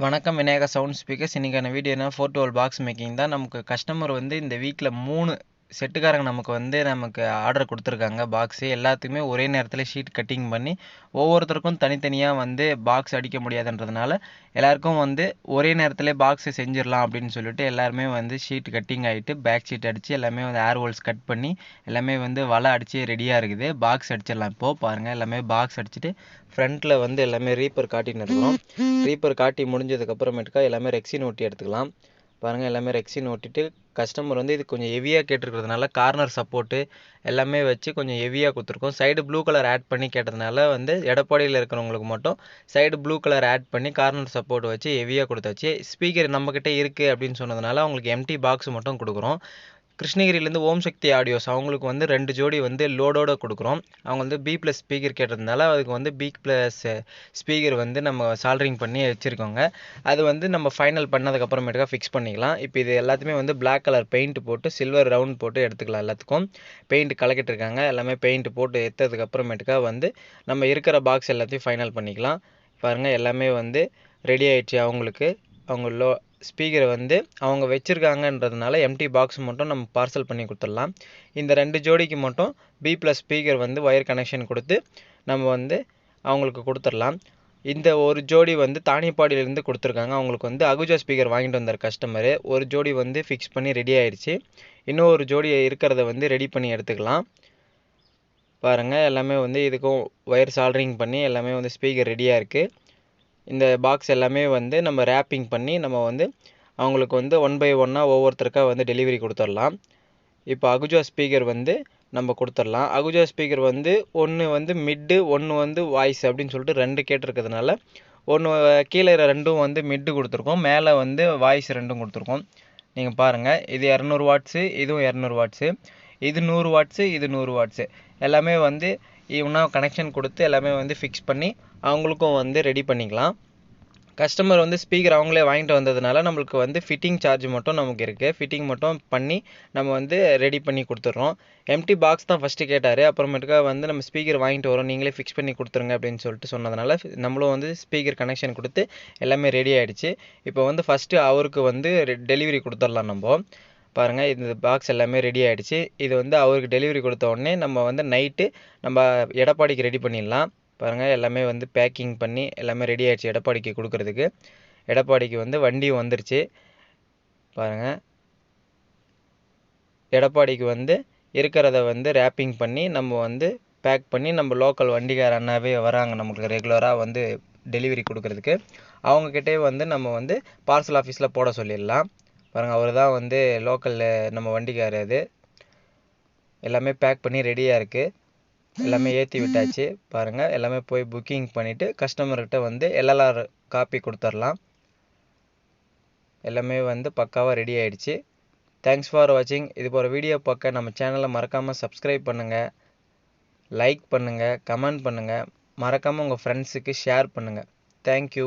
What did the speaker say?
வணக்கம் Vinayaka sound speakers இன்றைக்கான video என்ன ஃபோர் டுவெல் பாக்ஸ் மேக்கிங் தான். நமக்கு கஸ்டமர் வந்து இந்த வீக்கில் மூணு செட்டுக்காரங்க நமக்கு வந்து நமக்கு ஆர்டர் கொடுத்துருக்காங்க. பாக்ஸு எல்லாத்துக்குமே ஒரே நேரத்தில் ஷீட் கட்டிங் பண்ணி ஒவ்வொருத்தருக்கும் தனித்தனியாக வந்து பாக்ஸ் அடிக்க முடியாதுன்றதுனால எல்லாருக்கும் வந்து ஒரே நேரத்தில் பாக்ஸை செஞ்சிடலாம் அப்படின்னு சொல்லிட்டு எல்லாருமே வந்து ஷீட் கட்டிங் ஆகிட்டு பேக் ஷீட் அடித்து எல்லாமே வந்து ஏர் ஹோல்ஸ் கட் பண்ணி எல்லாமே வந்து வலை அடித்து ரெடியாக இருக்குது. பாக்ஸ் அடிச்சிடலாம். இப்போது பாருங்கள் எல்லாமே பாக்ஸ் அடிச்சுட்டு ஃப்ரண்ட்டில் வந்து எல்லாமே ரீப்பர் காட்டின்னு இருக்கிறோம் ரீப்பர் காட்டி முடிஞ்சதுக்கப்புறமேட்டுக்கா எல்லாமே ரெக்ஸின் ஒட்டி எடுத்துக்கலாம். பாருங்கள் எல்லாமே ரெக்ஸின் ஒட்டிட்டு கஸ்டமர் வந்து இது கொஞ்சம் ஹெவியாக கேட்டிருக்கிறதுனால கார்னர் சப்போர்ட்டு எல்லாமே வச்சு கொஞ்சம் ஹெவியாக கொடுத்துருக்கோம். சைடு ப்ளூ கலர் ஆட் பண்ணி கேட்டதுனால வந்து எடப்பாடியில் இருக்கிறவங்களுக்கு மட்டும் சைடு ப்ளூ கலர் ஆட் பண்ணி கார்னர் சப்போர்ட் வச்சு ஹெவியாக கொடுத்தாச்சு. ஸ்பீக்கர் நம்மக்கிட்ட இருக்குது அப்படின்னு சொன்னதுனால அவங்களுக்கு எம்டி பாக்ஸ் மட்டும் கொடுக்குறோம். கிருஷ்ணகிரியிலேருந்து ஓம் சக்தி ஆடியோஸ். அவங்களுக்கு வந்து ரெண்டு ஜோடி வந்து லோடோட கொடுக்குறோம். அவங்க வந்து பி ப்ளஸ் ஸ்பீக்கர் கேட்டதுனால அதுக்கு வந்து பி ப்ளஸ் ஸ்பீக்கர் வந்து நம்ம சால்ட்ரிங் பண்ணி வச்சுருக்கோங்க. அது வந்து நம்ம ஃபைனல் பண்ணதுக்கப்புறமேட்டுக்கா ஃபிக்ஸ் பண்ணிக்கலாம். இப்போ இது எல்லாத்தையுமே வந்து பிளாக் கலர் பெயிண்ட் போட்டு சில்வர் ரவுண்ட் போட்டு எடுத்துக்கலாம் எல்லாத்துக்கும். பெயிண்ட் கலக்கிட்டு இருக்காங்க. எல்லாமே பெயிண்ட் போட்டு எடுத்ததுக்கப்புறமேட்டுக்கா வந்து நம்ம இருக்கிற பாக்ஸ் எல்லாத்தையும் ஃபைனல் பண்ணிக்கலாம். பாருங்கள் எல்லாமே வந்து ரெடி ஆயிடுச்சு அவங்களுக்கு. அவங்க லோ ஸ்பீக்கரை வந்து அவங்க வச்சுருக்காங்கன்றதுனால எம்டி பாக்ஸ் மட்டும் நம்ம பார்சல் பண்ணி கொடுத்துடலாம். இந்த ரெண்டு ஜோடிக்கு மட்டும் பி ப்ளஸ் ஸ்பீக்கர் வந்து ஒயர் கனெக்ஷன் கொடுத்து நம்ம வந்து அவங்களுக்கு கொடுத்துடலாம். இந்த ஒரு ஜோடி வந்து தானியப்பாடியிலேருந்து கொடுத்துருக்காங்க. அவங்களுக்கு வந்து அகுஜா ஸ்பீக்கர் வாங்கிட்டு வந்தார் கஸ்டமரு ஒரு ஜோடி வந்து ஃபிக்ஸ் பண்ணி ரெடி ஆயிடுச்சு. இன்னும் ஒரு ஜோடி இருக்கிறத வந்து ரெடி பண்ணி எடுத்துக்கலாம். பாருங்கள் எல்லாமே வந்து இதுக்கும் ஒயர் சால்ட்ரிங் பண்ணி எல்லாமே வந்து ஸ்பீக்கர் ரெடியாக இருக்குது இந்த பாக்ஸ் எல்லாமே வந்து நம்ம ரேப்பிங் பண்ணி நம்ம வந்து அவங்களுக்கு வந்து ஒன் பை ஒன்னாக ஒவ்வொருத்தருக்காக வந்து டெலிவரி கொடுத்துடலாம். இப்போ அகுஜா ஸ்பீக்கர் வந்து நம்ம கொடுத்துடலாம். அகுஜா ஸ்பீக்கர் வந்து ஒன்று வந்து மிட்டு ஒன்று வந்து வாய்ஸ் அப்படின்னு சொல்லிட்டு ரெண்டு கேட்டிருக்கிறதுனால ஒன்று கீழே ரெண்டும் வந்து மிட்டு கொடுத்துருக்கோம். மேலே வந்து வாய்ஸ் ரெண்டும் கொடுத்துருக்கோம். நீங்கள் பாருங்கள் இது இரநூறு வாட்ஸு இதுவும் இரநூறு வாட்ஸு இது நூறு வாட்ஸு இது நூறு வாட்ஸு எல்லாமே வந்து இவனா கனெக்ஷன் கொடுத்து எல்லாமே வந்து ஃபிக்ஸ் பண்ணி அவங்களுக்கும் வந்து ரெடி பண்ணிக்கலாம். கஸ்டமர் வந்து ஸ்பீக்கர் அவங்களே வாங்கிட்டு வந்ததுனால நம்மளுக்கு வந்து ஃபிட்டிங் சார்ஜ் மட்டும் நமக்கு இருக்குது ஃபிட்டிங் மட்டும் பண்ணி நம்ம வந்து ரெடி பண்ணி கொடுத்துட்றோம். எம்டி பாக்ஸ் தான் ஃபஸ்ட்டு கேட்டார். அப்புறமேட்டுக்கா வந்து நம்ம ஸ்பீக்கர் வாங்கிட்டு வரோம். நீங்களே ஃபிக்ஸ் பண்ணி கொடுத்துருங்க அப்படின்னு சொல்லிட்டு சொன்னதுனால நம்மளும் வந்து ஸ்பீக்கர் கனெக்ஷன் கொடுத்து எல்லாமே ரெடி ஆகிடுச்சு இப்போ வந்து ஃபஸ்ட்டு அவருக்கு வந்து டெலிவரி கொடுத்துடலாம் நம்ம. பாருங்கள் இந்த பாக்ஸ் எல்லாமே ரெடி ஆகிடுச்சு இது வந்து அவருக்கு டெலிவரி கொடுத்த உடனே நம்ம வந்து நைட்டு நம்ம எடப்பாடிக்கு ரெடி பண்ணிடலாம். பாருங்கள் எல்லாமே வந்து பேக்கிங் பண்ணி எல்லாமே ரெடி ஆகிடுச்சு எடப்பாடிக்கு கொடுக்குறதுக்கு. எடப்பாடிக்கு வந்து வண்டியும் வந்துருச்சு. பாருங்கள் எடப்பாடிக்கு வந்து இருக்கிறத வந்து ரேப்பிங் பண்ணி நம்ம வந்து பேக் பண்ணி நம்ம லோக்கல் வண்டிக்கார அண்ணாவே வராங்க. நமக்கு ரெகுலராக வந்து டெலிவரி கொடுக்குறதுக்கு. அவங்கக்கிட்டே வந்து நம்ம வந்து பார்சல் ஆஃபீஸில் போட சொல்லிடலாம். பாருங்கள் அவர் தான் வந்து லோக்கலில் நம்ம வண்டிக்கார் அது. எல்லாமே பேக் பண்ணி ரெடியாக இருக்குது எல்லாமே ஏற்றி விட்டாச்சு. பாருங்கள் எல்லாமே போய் புக்கிங் பண்ணிவிட்டு கஸ்டமர்கிட்ட வந்து எல்எல்ஆர் காப்பி கொடுத்துர்லாம். எல்லாமே வந்து பக்காவாக ரெடி ஆகிடுச்சு தேங்க்ஸ் ஃபார் வாட்சிங் இது போகிற வீடியோ பார்க்க நம்ம சேனலை மறக்காமல் சப்ஸ்கிரைப் பண்ணுங்கள் லைக் பண்ணுங்கள் கமெண்ட் பண்ணுங்கள் மறக்காமல் உங்கள் ஃப்ரெண்ட்ஸுக்கு ஷேர் பண்ணுங்கள் தேங்க்யூ